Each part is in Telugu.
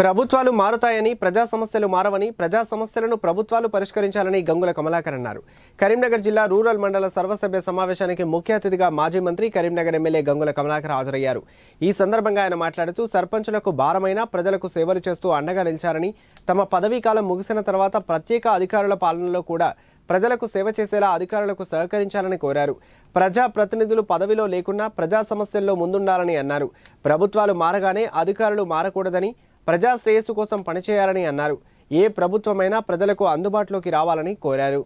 ప్రభుత్వాలు మారుతాయని ప్రజా సమస్యలు మారవని ప్రజా సమస్యలను ప్రభుత్వాలు పరిష్కరించాలని గంగుల కమలాకర్ అన్నారు. కరీంనగర్ జిల్లా రూరల్ మండల సర్వసభ్య సమావేశానికి ముఖ్య అతిథిగా మాజీ మంత్రి కరీంనగర్ ఎమ్మెల్యే గంగుల కమలాకర్ హాజరయ్యారు. ఈ సందర్భంగా ఆయన మాట్లాడుతూ సర్పంచులకు భారమైన ప్రజలకు సేవలు చేస్తూ అండగా నిలిచారని తమ పదవీ కాలం ముగిసిన తర్వాత ప్రత్యేక అధికారుల పాలనలో కూడా ప్రజలకు సేవ చేసేలా అధికారులకు సహకరించాలని కోరారు. ప్రజా ప్రతినిధులు పదవిలో లేకున్నా ప్రజా సమస్యల్లో ముందుండాలని అన్నారు. ప్రభుత్వాలు మారగానే అధికారులు మారకూడదని ప్రజా శ్రేయస్సు కోసం పనిచేయాలని అన్నారు. ఏ ప్రభుత్వమైనా ప్రజలకు అందుబాటులోకి రావాలని కోరారు.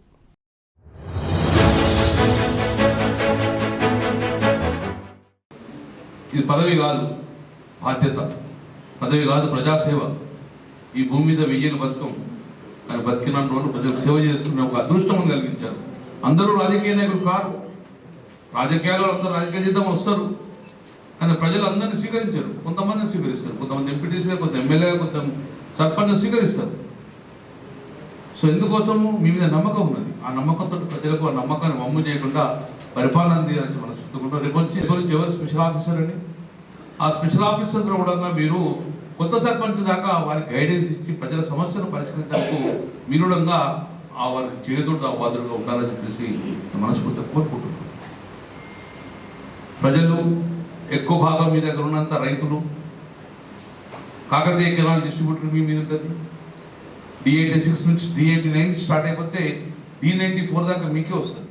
ఇది పదవి కాదు బాధ్యత. పదవి కాదు ప్రజాసేవ. ఈ భూమి మీద వెయ్యని బతుకం. ఆయన బతికిన రోజు ప్రజలకు సేవ చేసుకునే ఒక అదృష్టం కలిగించారు. అందరూ రాజకీయ నాయకులు కారు. రాజకీయాల్లో అందరూ రాజకీయ జీతం వస్తారు. కానీ ప్రజలు అందరినీ స్వీకరించారు. కొంతమందిని స్వీకరిస్తారు. కొంతమంది ఎంపీటీసీగా కొంత ఎమ్మెల్యేగా కొంత సర్పంచ్ స్వీకరిస్తారు. సో ఎందుకోసము మీ మీద నమ్మకం ఉన్నది? ఆ నమ్మకంతో ప్రజలకు ఆ నమ్మకాన్ని వమ్ము చేయకుండా పరిపాలన అందించాల్సి మనం చూసుకుంటాం రేపు వచ్చి ఎవరు స్పెషల్ ఆఫీసర్ అని ఆ స్పెషల్ ఆఫీసర్ కూడా మీరు కొత్త సర్పంచ్ దాకా వారికి గైడెన్స్ ఇచ్చి ప్రజల సమస్యను పరిష్కరించడానికి మీరుడంగా ఆ వారికి చేతుడు ఆ బాధుడుగా ఉండాలని చెప్పేసి నేను మనస్ఫూర్తిగా కోరుకుంటున్నాను. ప్రజలు ఎక్కువ భాగం మీ దగ్గర ఉన్నంత రైతులు. కాకతీయ కెనాల్ డిస్ట్రిబ్యూటర్ మీ మీద ఉంటుంది. డిఎయిటీ సిక్స్ నుంచి డిఎయిటీ నైన్ స్టార్ట్ అయిపోతే డి నైంటీ ఫోర్ దాకా మీకే వస్తుంది.